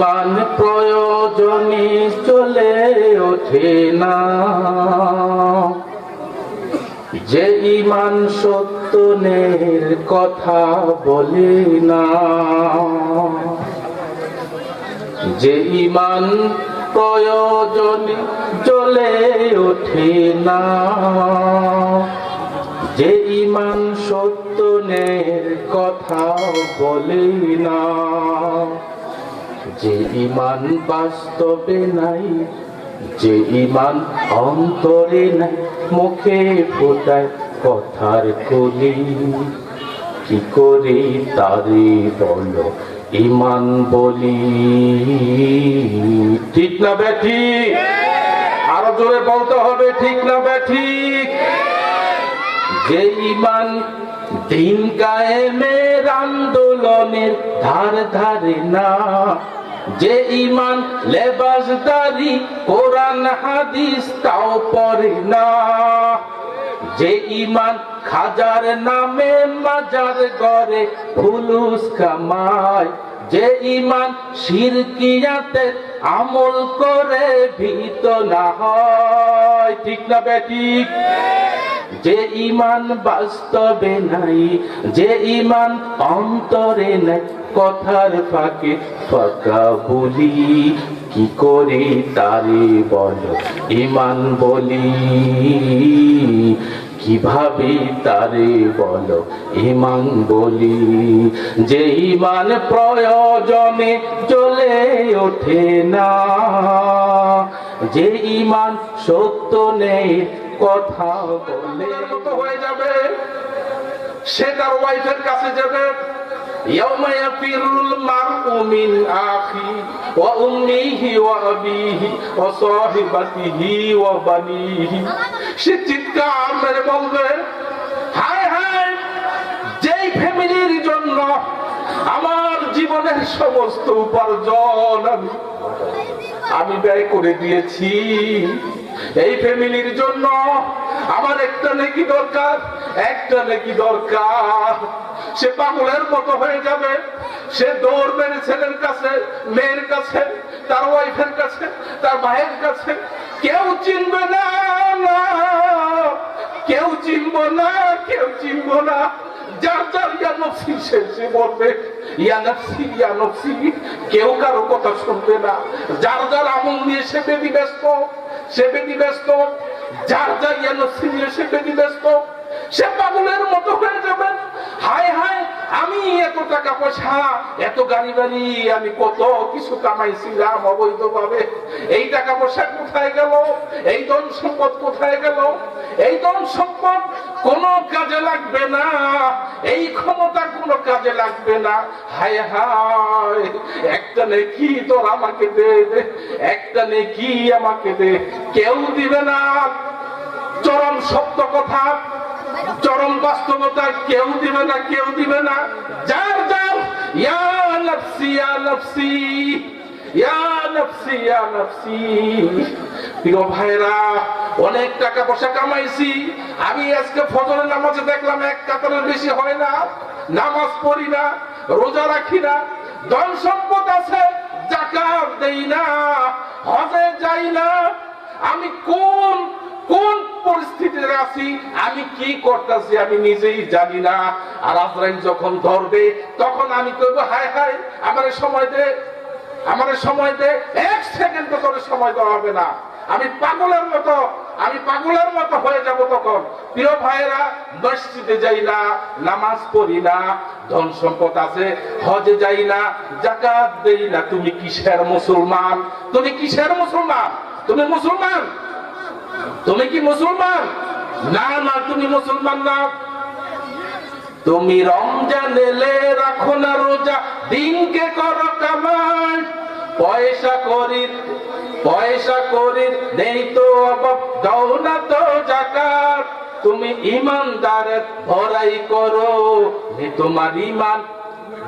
ইমান প্রয়োজনে চলে ওঠে না। যে ইমান সত্যনের কথা বলে না। যে ইমান প্রয়োজনে চলে ওঠে না। যে ইমান সত্যনের কথা বলে না। যে ইমান বাস্তবে নাই, যে ইমান অন্তরে নাই, মুখে ফোটায় কথার কলি। কি করে তারে বলো ইমান বলি? ঠিক না ব্যাঠি আরও জোরে বলতে হবে, ঠিক না ব্যাঠিক যে ইমান দিন কায়েমের আন্দোলনের ধার ধারে না যে ইমান লেবাসদারি কোরআন, হাদিস তাও পড়ে না। যে ইমান খাজার নামে মাজার গড়ে ফুলুস কামায় যে ইমান শিরকিয়াতে আমল করে ভীত না হয়। ঠিক না বেঠিক যে ইমান বাস্তবে নাই, যে ইমান অন্তরে নাই, কথার ফাঁকে ফাঁকা বলি, কি করে তারে বল? ইমান বলি, কীভাবে তারে বলো? ইমান বলি, যে ইমান প্রয়োজনে চলে ওঠে না যে ইমান সত্য নেই কথা বলে মতো হয়ে যাবে সে তার ওয়াইফের কাছে যাবে يوم يفر المرء من أخيه وأمه وأبيه وصاحبته وبنيه সে চিৎকার মেরে বলবে হায় হায় যেই ফ্যামিলির জন্য আমার জীবনের সমস্ত উপার্জন আমি আমি ব্যয় করে দিয়েছি। এই ফ্যামিলির জন্য আমার একটা নেকি দরকার, একটা নেকি দরকার। সে পাগলের মতো হয়ে যাবে, সে দৌড় মেরে ছেলের কাছে, মেয়ের কাছে, তার ওয়াইফের কাছে, তার ভাইয়ের কাছে। কেউ চিনবে না, কেউ চিনব না, কেউ চিনব না। যার যার ইয়া নফসি সে সে বলবে, ইয়া নফসি ইয়া নফসি কেউ কারও কথা শুনবে না। যার যার আমল নিয়ে সে বেদি ব্যস্ত সে বেদি ব্যস্ত যার যার ইয়া নফসি নিয়ে সে বেদি ব্যস্ত সে পাগলের মতো হয়ে হায় হায়, আমি এত টাকা পয়সা, এত গাড়ি বাড়ি, আমি কত কিছু কামাইছিলাম অবৈধ ভাবে এই টাকা পয়সা কোথায় গেল? এই ধন সম্পদ কোথায় গেল? এই ধন সম্পদ কোন কাজে লাগবে না। এই ক্ষমতা কোনো কাজে লাগবে না। হায় হায়, একটা নেকি তোর আমাকে দে। একটা নেকি আমাকে দে। কেউ দিবে না। চরম সত্য কথা, চরম বাস্তবতা কেউ দিবে না, কেউ দিবে না। যার যার, ইয়া নফসি ইয়া নফসি ইয়া নফসি ইয়া নফসি। প্রিয় ভাইরা অনেক টাকা পয়সা কামাইছি। আমি আজকে ফজরের নামাজে দেখলাম এক কাতারের বেশি হয় না। নামাজ পড়ি না, রোজা রাখি না। ধন সম্পদ আছে, জাকাত দেই না, হজে যাই না। আমি কোন কোন পরিস্থিতিতে আছি, আমি কি করতেছি আমি নিজেই জানি না। আর আজরাইল যখন ধরবে, তখন আমি কইব, হায় হায়, আমার সময় দে, আমার সময় দে, এক সেকেন্ড করে সময় দেওয়া হবে না। আমি পাগলের মতো, আমি পাগলের মতো হয়ে যাব তখন। প্রিয় ভাইয়েরা, মসজিদে যাই না, নামাজ পড়ি না, ধন সম্পদ আছে, হজে যাই না জাকাত দেই না, তুমি কিসের মুসলমান? তুমি কিসের মুসলমান? তুমি মুসলমান? তুমি কি মুসলমান? না না, তুমি মুসলমান না। তুমি রমজান এলে রাখো না রোজা, দিনকে করো কামাই পয়সা করি পয়সা করি নেই তো অভাব, দাও না তো জাকাত। তুমি ইমানদারের ভরাই করো তোমার ইমান।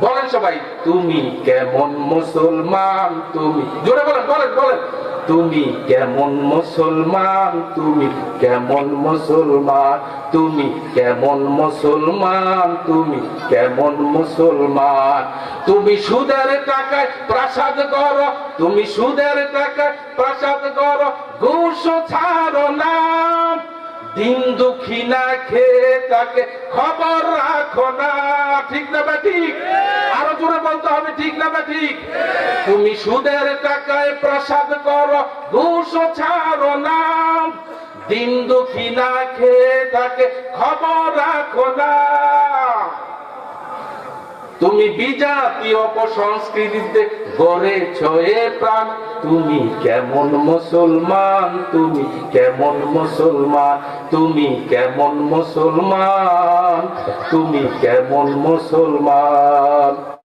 বলেন সবাই, তুমি কেমন মুসলমান তুমি? জোরে বলেন বলেন বলেন। তুমি কেমন মুসলমান? তুমি কেমন মুসলমান? তুমি কেমন মুসলমান? তুমি কেমন মুসলমান? তুমি সুদের টাকায় প্রাসাদ কর তুমি সুদের টাকায় প্রাসাদ কর ঘুষ ছাড়ো না দিন দুঃখী না খেয়ে তাকে খবর রাখো না। ঠিক না বা ঠিক? আরও জোরে বলতে হবে তুমি সুদের টাকায় প্রসাদ করো, ঘুষ ছাড়ো না। দিন দুঃখী না খেয়ে তাকে খবর রাখো না। তুমি বিজাতি অপসংস্কৃতিতে গড়েছ এ প্রাণ। তুমি কেমন মুসলমান? তুমি কেমন মুসলমান? তুমি কেমন মুসলমান? তুমি কেমন মুসলমান?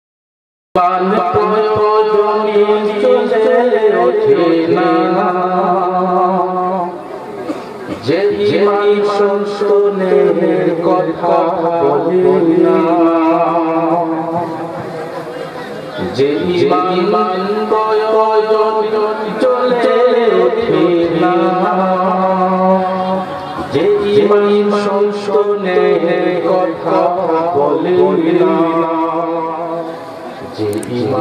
কথা বলে না। যে ইমান চলে যে ইমান সংশোধনের কথা বলে না।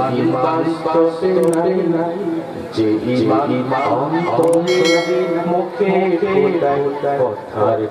番バンとしてない一番バンとしてもけけ答え答え